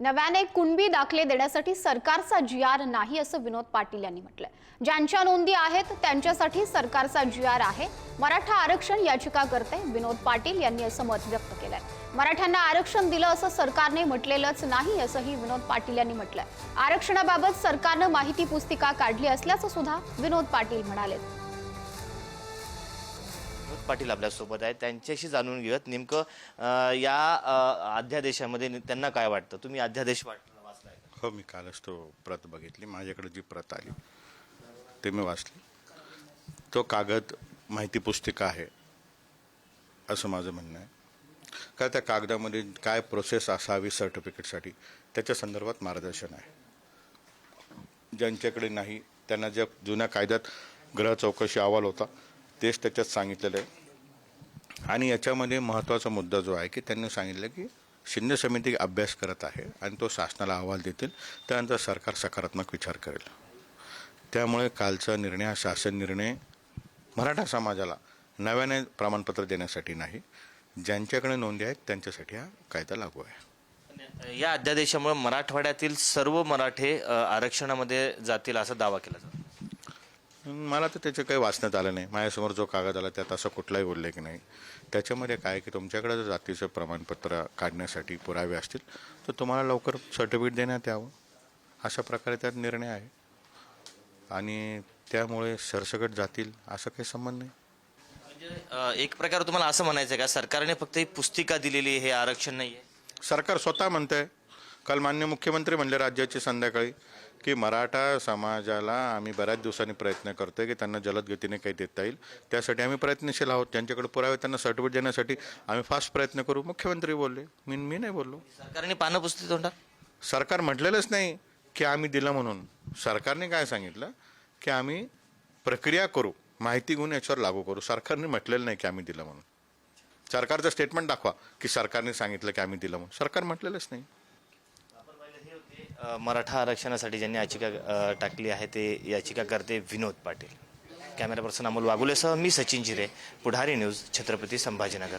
नव्याने कुणबी दाखले देण्यासाठी सरकारचा जी आर नाही असं विनोद पाटील यांनी म्हटलंय. ज्यांच्या नोंदी आहेत त्यांच्यासाठी सरकारचा जी आर आहे. मराठा आरक्षण याचिकाकर्ते विनोद पाटील यांनी असं मत व्यक्त केलंय. मराठ्यांना आरक्षण दिलं असं सरकारने म्हटलेलंच नाही असंही विनोद पाटील यांनी म्हटलंय. आरक्षणाबाबत सरकारनं माहिती पुस्तिका काढली असल्याचं सुद्धा विनोद पाटील म्हणाले विनोद पाटील आपल्यासोबत आहेत. त्यांच्याशी जाणून घेऊयात. नेमकं अं, या अं, अध्यादेशामध्ये ने- त्यांना काय वाटतं? तुम्ही अध्यादेश वाट- वाचलाय का? हो मी कालच तो प्रत बघितली. माझ्याकडे जी प्रत आली ते मी वाचली. तो कागद माहिती पुस्तिका आहे असं माझं म्हणणं आहे. का त्या कागदामध्ये काय प्रोसेस असावी सर्टिफिकेटसाठी त्याच्या संदर्भात मार्गदर्शन आहे. ज्यांच्याकडे नाही त्यांना ज्या जुन्या कायद्यात ग्रह चौकशी अहवाल होता तेच त्याच्यात सांगितलेलं आहे. आणि याच्यामध्ये महत्त्वाचा मुद्दा जो आहे की त्यांनी सांगितलं की शिंदे समिती अभ्यास करत आहे आणि तो शासनाला अहवाल देतील त्यानंतर सरकार सकारात्मक विचार करेल. त्यामुळे कालचा निर्णय हा शासन निर्णय मराठा समाजाला नव्याने प्रमाणपत्र देण्यासाठी नाही ज्यांच्याकडे नोंदी आहेत त्यांच्यासाठी हा कायदा लागू आहे. या अध्यादेशामुळे मराठवाड्यातील सर्व मराठे आरक्षणामध्ये जातील असा दावा केला जातो. मला तर त्याचं काही वाचण्यात आलं नाही. माझ्यासमोर जो कागद आला त्यात असा कुठलाही उल्लेख नाही. त्याच्यामध्ये काय की तुमच्याकडे जर जातीचं प्रमाणपत्र काढण्यासाठी पुरावे असतील तर तुम्हाला लवकर सर्टिफिकेट देण्यात यावं. अशा प्रकारे त्यात निर्णय आहे. आणि त्यामुळे सरसकट जातील असा काही संबंध नाही. म्हणजे एक प्रकार तुम्हाला असं म्हणायचं आहे का सरकारने फक्त ही पुस्तिका दिलेली आहे, हे आरक्षण नाही आहे सरकार स्वतः म्हणतंय काल मान्य मुख्यमंत्री म्हणले राज्याचे संध्याकाळी की मराठा समाजाला आम्ही बऱ्याच दिवसांनी प्रयत्न करतोय की त्यांना जलद गतीने काही देता येईल. त्यासाठी आम्ही प्रयत्नशील आहोत. ज्यांच्याकडे पुरावे त्यांना सर्टिफिकेट देण्यासाठी आम्ही फास्ट प्रयत्न करू. मुख्यमंत्री बोलले. मी मी नाही बोललो. सरकारने पानं पुस्तिक तोंडा सरकार म्हटलेलंच नाही की आम्ही दिलं म्हणून. सरकारने काय सांगितलं? की आम्ही प्रक्रिया करू. माहिती घेऊन याच्यावर लागू करू. सरकारने म्हटलेलं नाही की आम्ही दिलं म्हणून. सरकारचं स्टेटमेंट दाखवा की सरकारने सांगितलं की आम्ही दिलं म्हणून. सरकार म्हटलेलंच नाही. मराठा आरक्षणासाठी ज्यांनी याचिका टाकली आहे ते याचिकाकर्ते विनोद पाटील. कॅमेरा पर्सन अमोल वागुलेसह मी सचिन जिरे पुढारी न्यूज छत्रपती संभाजीनगर.